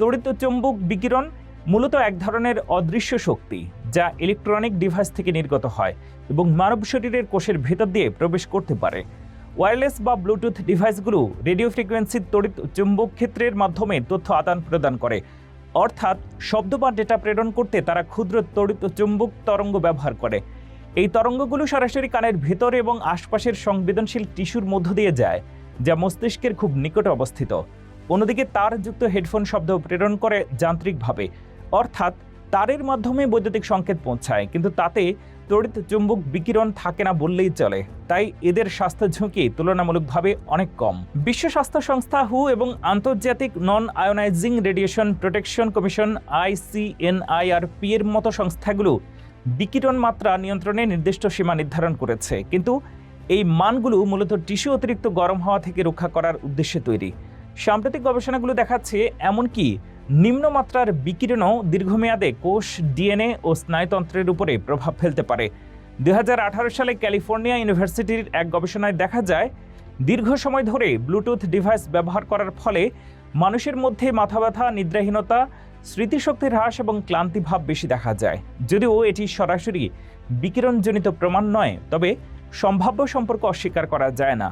তড়িৎ চৌম্বক বিকিরণ মূলত এক ধরনের অদৃশ্য শক্তি যা ইলেকট্রনিক ডিভাইস থেকে নির্গত হয় এবং মানব শরীরের কোষের ভেতর দিয়ে প্রবেশ করতে পারে। ওয়্যারলেস বা ব্লুটুথ ডিভাইসগুলো রেডিও ফ্রিকোয়েন্সির তড়িৎ চুম্বক ক্ষেত্রের মাধ্যমে তথ্য আদান প্রদান করে। অর্থাৎ শব্দ বা ডেটা প্রেরণ করতে তারা ক্ষুদ্র তড়িৎ চুম্বক তরঙ্গ ব্যবহার করে। এই তরঙ্গগুলো সরাসরি কানের ভেতর এবং আশপাশের সংবেদনশীল টিস্যুর মধ্য দিয়ে যায়, যা মস্তিষ্কের খুব নিকটে অবস্থিত। অন্যদিকে তারযুক্ত হেডফোন শব্দ প্রেরণ করে যান্ত্রিকভাবে। অর্থাৎ তারের মাধ্যমে বৈদ্যুতিক সংকেত পৌঁছায়, কিন্তু তাতে তড়িৎ চুম্বক বিকিরণ থাকে না বললেই চলে। তাই এদের স্বাস্থ্য ঝুঁকি তুলনামূলকভাবে অনেক কম। বিশ্ব স্বাস্থ্য সংস্থা হু এবং আন্তর্জাতিক non ionizing radiation protection commission ICNIRP এর মতো সংস্থাগুলো বিকিরণ মাত্রা নিয়ন্ত্রণে নির্দিষ্ট সীমা নির্ধারণ করেছে। কিন্তু এই মানগুলো মূলত টিস্যু অতিরিক্ত গরম হওয়া থেকে রক্ষা করার উদ্দেশ্যে তৈরি। সাম্প্রতিক গবেষণাগুলো দেখাচ্ছে এমনকি নিম্নমাত্রার বিকিরণও দীর্ঘমেয়াদে কোষ, ডিএনএ ও স্নায়ুতন্ত্রের উপরে প্রভাব ফেলতে পারে। দু হাজার আঠারো সালে ক্যালিফোর্নিয়া ইউনিভার্সিটির এক গবেষণায় দেখা যায়, দীর্ঘ সময় ধরে ব্লুটুথ ডিভাইস ব্যবহার করার ফলে মানুষের মধ্যে মাথা ব্যথা নিদ্রাহীনতা স্মৃতিশক্তি হ্রাস এবং ক্লান্তিভাব বেশি দেখা যায়। যদিও এটি সরাসরি বিকিরণজনিত প্রমাণ নয়, তবে সম্ভাব্য সম্পর্ক অস্বীকার করা যায় না।